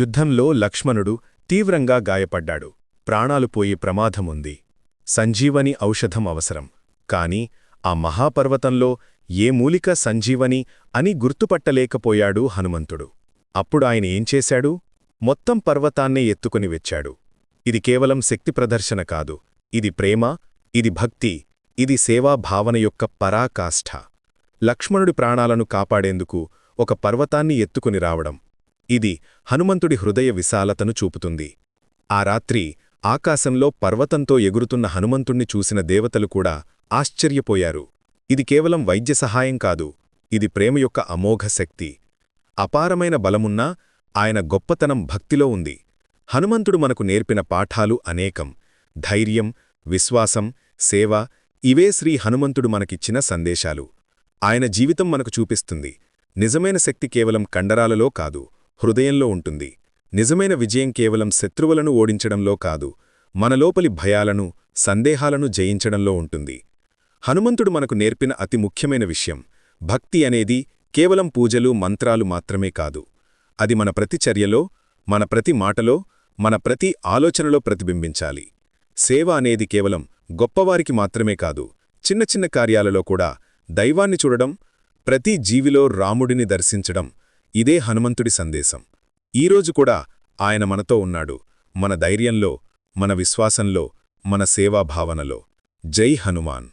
యుద్ధంలో లక్ష్మణుడు తీవ్రంగా గాయపడ్డాడు. ప్రాణాలు పోయే ప్రమాదముంది. సంజీవని ఔషధం అవసరం. కాని ఆ మహాపర్వతంలో ఏ మూలిక సంజీవని అని గుర్తుపట్టలేకపోయాడు హనుమంతుడు. అప్పుడాయన ఏంచేశాడు మొత్తం పర్వతాన్నే ఎత్తుకుని వెచ్చాడు. ఇది కేవలం శక్తి ప్రదర్శన కాదు. ఇది ప్రేమ ఇది భక్తి ఇది సేవా భావన యొక్క పరాకాష్ఠ. లక్ష్మణుడి ప్రాణాలను కాపాడేందుకు ఒక పర్వతాన్ని ఎత్తుకుని రావడం. ఇది హనుమంతుడి హృదయ విశాలతను చూపుతుంది. ఆ రాత్రి ఆకాశంలో పర్వతంతో ఎగురుతున్న హనుమంతుణ్ణి చూసిన దేవతలు కూడా ఆశ్చర్యపోయారు. ఇది కేవలం వైద్య సహాయం కాదు ఇది ప్రేమ యొక్క అమోఘ శక్తి. అపారమైన బలమున్నా ఆయన గొప్పతనం భక్తిలో ఉంది. హనుమంతుడు మనకు నేర్పిన పాఠాలు అనేకం. ధైర్యం విశ్వాసం సేవ ఇవే శ్రీ హనుమంతుడు మనకిచ్చిన సందేశాలు. ఆయన జీవితం మనకు చూపిస్తుంది. నిజమైన శక్తి కేవలం కండరాలలో కాదు హృదయంలో ఉంటుంది. నిజమైన విజయం కేవలం శత్రువులను ఓడించడంలో కాదు మనలోపలి భయాలను సందేహాలను జయించడంలో ఉంటుంది. హనుమంతుడు మనకు నేర్పిన అతి ముఖ్యమైన విషయం భక్తి అనేది కేవలం పూజలు మంత్రాలు మాత్రమే కాదు. అది మన ప్రతి చర్యలో మన ప్రతి మాటలో మన ప్రతి ఆలోచనలో ప్రతిబింబించాలి. సేవ అనేది కేవలం గొప్పవారికి మాత్రమే కాదు చిన్న చిన్న కార్యాలలో కూడా దైవాన్ని చూడడం ప్రతి జీవిలో రాముడిని దర్శించడం ఇదే హనుమంతుడి సందేశం. ఈరోజు కూడా ఆయన మనతో ఉన్నాడు మన ధైర్యంలో మన విశ్వాసంలో మన సేవాభావనలో. జై హనుమాన్.